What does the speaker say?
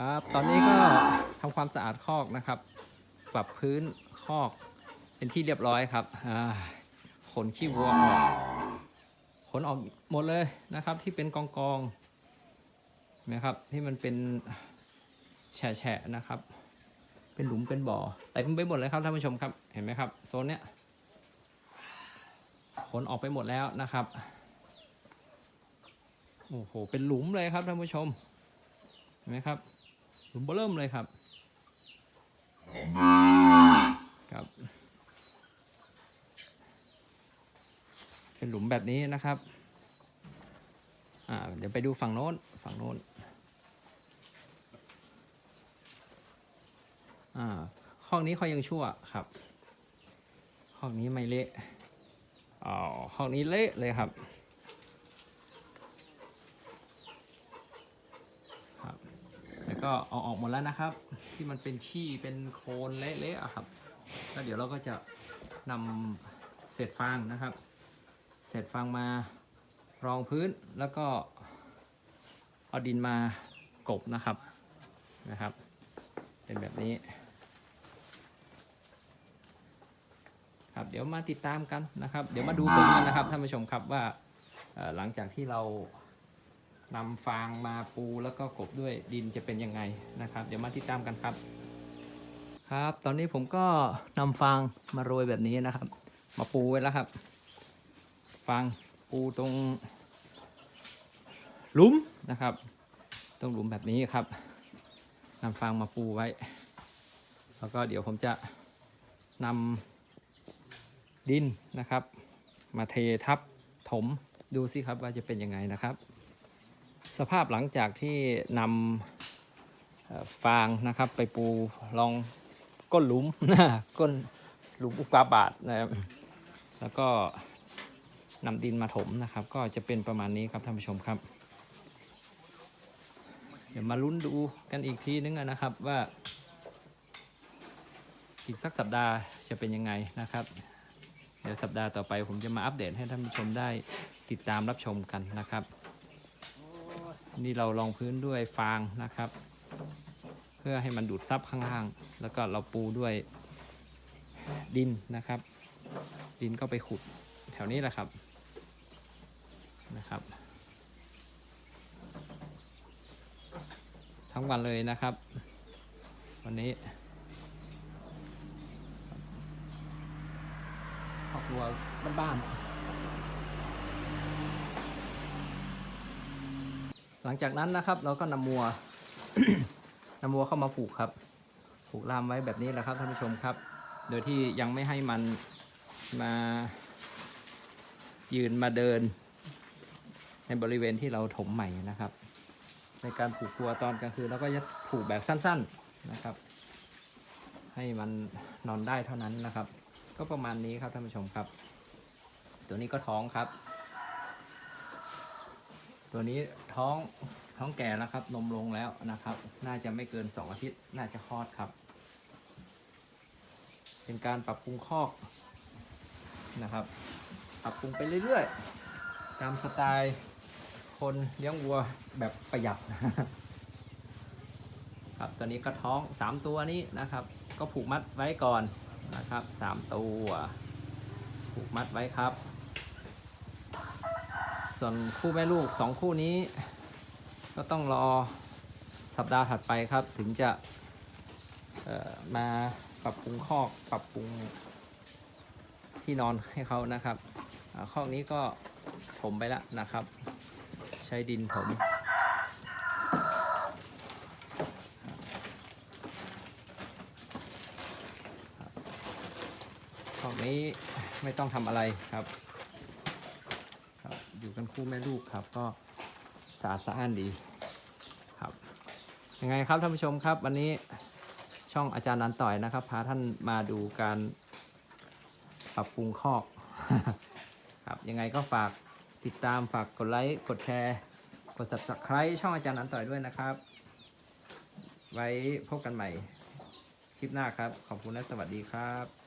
ครับ ตอนนี้ก็ทำความสะอาดคอกนะครับ ปรับพื้นคอกเป็นที่เรียบร้อยครับขนขี้วัวออกขนออกหมดเลยนะครับ ที่เป็นกองกองเห็นะครับที่มันเป็นแฉะนะครับ เป็นหลุมเป็นบ่อเต็มไปหมดเลยครับท่านผู้ชมครับเห็นไหมครับโซนเนี้ยขนออกไปหมดแล้วนะครับโอ้โหเป็นหลุมเลยครับท่านผู้ชมเห็นไหมครับ หลุมเบอเริ่มเลยครับครับ เป็นหลุมแบบนี้นะครับ อ่า เดี๋ยวไปดูฝั่งโน้น ฝั่งโน้น อ่า ห้องนี้เขายังชั่วครับ ห้องนี้ไม่เละอ๋อห้องนี้เละเลยครับแล้ว ก็เอาออกหมดแล้วนะครับ ที่มันเป็นขี้เป็นโคลนเละๆอะครับแล้วเดี๋ยวเราก็จะนำเศษฟางนะครับ เศษฟางมารองพื้นแล้วก็เอาดินมากบนะครับนะครับ เป็นแบบนี้ครับเดี๋ยวมาติดตามกันนะครับ เดี๋ยวมาดูผลกันนะครับท่านผู้ชมครับว่าหลังจากที่เรา นำฟางมาปูแล้วก็กบด้วยดินจะเป็นยังไงนะครับ เดี๋ยวมาติดตามกันครับ ครับ ตอนนี้ผมก็นำฟางมาโรยแบบนี้นะครับ มาปูไว้แล้วครับ ฟางปูตรงหลุมนะครับ ตรงหลุมแบบนี้ครับนำฟางมาปูไว้ แล้วก็เดี๋ยวผมจะนำดินนะครับ มาเททับถมดูสิครับว่าจะเป็นยังไงนะครับ สภาพหลังจากที่นำฟางนะครับ ไปปูลองก้นหลุมนะก้นหลุมอุกาบาตนะครับแล้วก็นำดินมาถมนะครับ ก็จะเป็นประมาณนี้ครับท่านผู้ชมครับ เดี๋ยวมาลุ้นดูกันอีกทีนึงนะครับว่า อีกสักสัปดาห์จะเป็นยังไงนะครับ เดี๋ยวสัปดาห์ต่อไปผมจะมาอัปเดตให้ท่านผู้ชมได้ติดตามรับชมกันนะครับ นี่เรารองพื้นด้วยฟางนะครับ เพื่อให้มันดูดซับข้างล่าง แล้วก็เราปูด้วยดินนะครับ ดินก็ไปขุดแถวนี้แหละครับนะครับ ทั้งวันเลยนะครับ วันนี้ครอบครัวบ้านๆ หลังจากนั้นนะครับ เราก็นำมัวนำมัวเข้ามาผูกครับ ผูกล่ามไว้แบบนี้แหละครับท่านผู้ชมครับ โดยที่ยังไม่ให้มันมายืนมาเดิน ในบริเวณที่เราถมใหม่นะครับ ในการผูกครัวตอนกลางคืนเราก็จะผูกแบบสั้น ๆนะครับ ให้มันนอนได้เท่านั้นนะครับ ก็ประมาณนี้ครับท่านผู้ชมครับ ตัวนี้ก็ท้องครับ ตัวนี้ท้องท้องแก่แล้วครับ นมลงแล้วนะครับ น่าจะไม่เกิน 2 อาทิตย์ น่าจะคลอดครับ เป็นการปรับปรุงคอกนะครับ ปรับปรุงไปเรื่อยๆ ตามสไตล์คนเลี้ยงวัวแบบประหยัดครับตอนนี้ก็ท้อง 3 ตัวนี้นะครับ ก็ผูกมัดไว้ก่อนนะครับ 3 ตัว ผูกมัดไว้ครับ ส่วนคู่แม่ลูก2คู่นี้ ก็ต้องรอสัปดาห์ถัดไปครับ ถึงจะมาปรับปรุงคอกปรับปรุงที่นอนให้เขานะครับอคอกนี้ก็ถมไปแล้วนะครับ ใช้ดินถมคอกนี้ไม่ต้องทำอะไรครับ อยู่กันคู่แม่ลูกครับ ก็สะอาดสะอ้านดีครับยังไงครับท่านผู้ชมครับวันนี้ช่องอาจารย์นันต่อยนะครับ พาท่านมาดูการปรับปรุงคอกครับยังไงก็ฝากติดตามฝากกดไลค์กดแชร์กด subscribe ช่องอาจารย์นันต่อยด้วยนะครับ ไว้พบกันใหม่คลิปหน้าครับ ขอบคุณและสวัสดีครับ